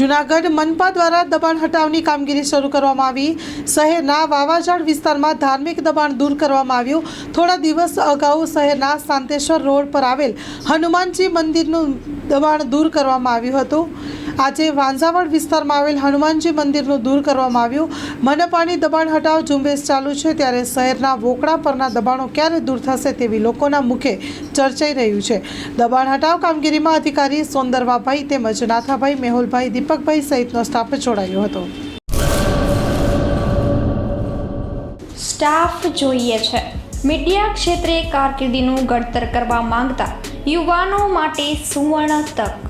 જુનાગઢ મનપા દ્વારા દબાણ હટાવની કામગીરી શરૂ કરવામાં આવી. શહેરના વાવાઝાડ વિસ્તારમાં ધાર્મિક દબાણ દૂર કરવામાં આવ્યું. થોડા દિવસ અગાઉ શહેરના શાંતેશ્વર રોડ પર આવેલ હનુમાનજી મંદિરનું દબાણ દૂર કરવામાં આવ્યું હતું. આજે વાંઝાવડ વિસ્તારમાં આવેલ હનુમાનજી મંદિરનું દૂર કરવામાં આવ્યું. મનપાની દબાણ હટાવ ઝુંબેશ ચાલુ છે ત્યારે શહેરના વોકડા પરના દબાણો ક્યારે દૂર થશે તેવી લોકોના મુખે ચર્ચાઈ રહ્યું છે. દબાણ હટાવ કામગીરીમાં અધિકારી સોંદરવાભાઈ તેમજ નાથાભાઈ મેહુલભાઈ દીપકભાઈ સહિતનો સ્ટાફ જોડાયો હતો. સ્ટાફ જોઈએ છે. મીડિયા ક્ષેત્રે કારકિર્દીનું ઘડતર કરવા માંગતા યુવાનો માટે સુવર્ણ તક.